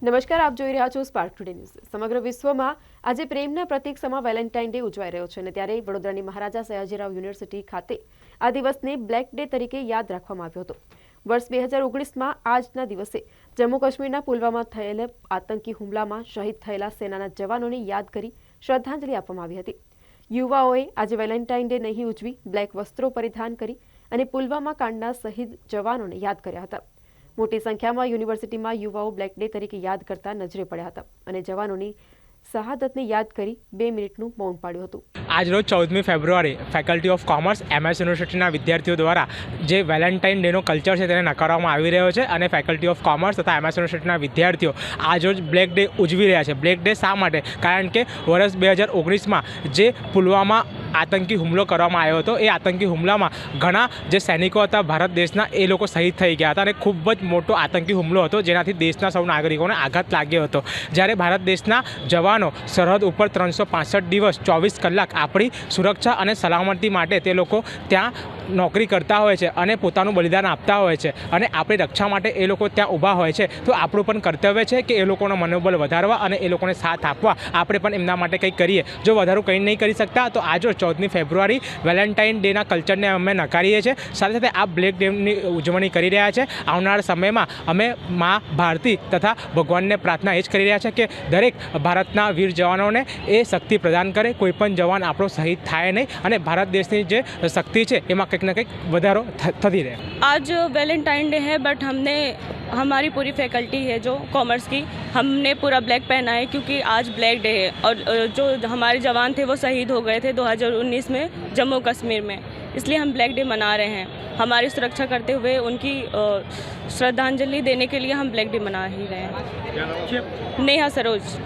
નમસ્કાર, આપ જોઈ રહ્યા છો સ્પાર્ક ટુડે ન્યૂઝ સમગ્ર વિશ્વમાં આજે પ્રેમના પ્રતીક સમા વેલેન્ટાઇન ડે ઉજવાઈ રહ્યો છે અને ત્યારે વડોદરાની મહારાજા સયાજીરાવ યુનિવર્સિટી ખાતે આ દિવસને બ્લેક ડે તરીકે યાદ રાખવામાં આવ્યો હતો. વર્ષ બે હજાર ઓગણીસમાં આજના દિવસે જમ્મુ કાશ્મીરના પુલવામા થયેલા આતંકી હુમલામાં શહીદ થયેલા સેનાના જવાનોને યાદ કરી શ્રદ્ધાંજલિ આપવામાં આવી હતી. યુવાઓએ આજે વેલેન્ટાઇન ડે નહીં ઉજવી બ્લેક વસ્ત્રો પરિધાન કરી અને પુલવામા કાંડના શહીદ જવાનોને યાદ કર્યા હતા. મોટી સંખ્યામાં યુનિવર્સિટીમાં યુવાઓ બ્લેક ડે તરીકે યાદ કરતા નજરે પડ્યા હતા અને જવાનોની શહાદતને યાદ કરી બે મિનિટનું મૌન પાડ્યું હતું. આજરોજ ચૌદમી ફેબ્રુઆરી ફેકલ્ટી ઓફ કોમર્સ, એમએસ યુનિવર્સિટીના વિદ્યાર્થીઓ દ્વારા જે વેલેન્ટાઇન ડેનો કલ્ચર છે તેને નકારવામાં આવી રહ્યો છે અને ફેકલ્ટી ઓફ કોમર્સ તથા એમએસ યુનિવર્સિટીના વિદ્યાર્થીઓ આજરોજ બ્લેક ડે ઉજવી રહ્યા છે. બ્લેક ડે શા માટે? કારણ કે વર્ષ બે હજાર ઓગણીસમાં જે પુલવામા આતંકી હુમલો કરવામાં આવ્યો હતો. એ આતંકી હુમલામાં ઘણા જે સૈનિકો હતા ભારત દેશના, એ લોકો શહીદ થઈ ગયા હતા અને ખૂબ જ મોટો આતંકી હુમલો હતો, જેનાથી દેશના સૌ નાગરિકોને આઘાત લાગ્યો હતો. જ્યારે ભારત દેશના જવાનો સરહદ ઉપર ત્રણસો દિવસ ચોવીસ કલાક આપણી સુરક્ષા અને સલામતી માટે તે લોકો ત્યાં નોકરી કરતા હોય છે અને પોતાનું બલિદાન આપતા હોય છે અને આપણી રક્ષા માટે એ લોકો ત્યાં ઊભા હોય છે, તો આપણું પણ કર્તવ્ય છે કે એ લોકોનો મનોબળ વધારવા અને એ લોકોને સાથ આપવા. આપણે પણ એમના માટે કંઈક કરીએ. જો વધારું કંઈ નહીં કરી શકતા, તો આજે ચૌદમી ફેબ્રુઆરી વેલેન્ટાઇન ડેના કલ્ચરને અમે નકારીએ છીએ. સાથે સાથે આ બ્લેક ડેની ઉજવણી કરી રહ્યા છે. આવનાર સમયમાં અમે મા ભારતી તથા ભગવાનને પ્રાર્થના એ જ કરી રહ્યા છે કે દરેક ભારતના વીર જવાનોને એ શક્તિ પ્રદાન કરે. કોઈ પણ જવાન આપણો શહીદ થાય નહીં અને ભારત દેશની જે શક્તિ છે, એમાં કંઈક ના કંઈક વધારો થ- થતી રહે आज वैलेंटाइन डे है बट हमने हमारी पूरी फैकल्टी है जो कॉमर्स की हमने पूरा ब्लैक पहना है क्योंकि आज ब्लैक डे है और अ, जो हमारे जवान थे वो शहीद हो गए थे 2019 में जम्मू कश्मीर में इसलिए हम ब्लैक डे मना रहे हैं हमारी सुरक्षा करते हुए उनकी अ, श्रद्धांजलि देने के लिए हम ब्लैक डे मना ही रहे हैं नेहा सरोज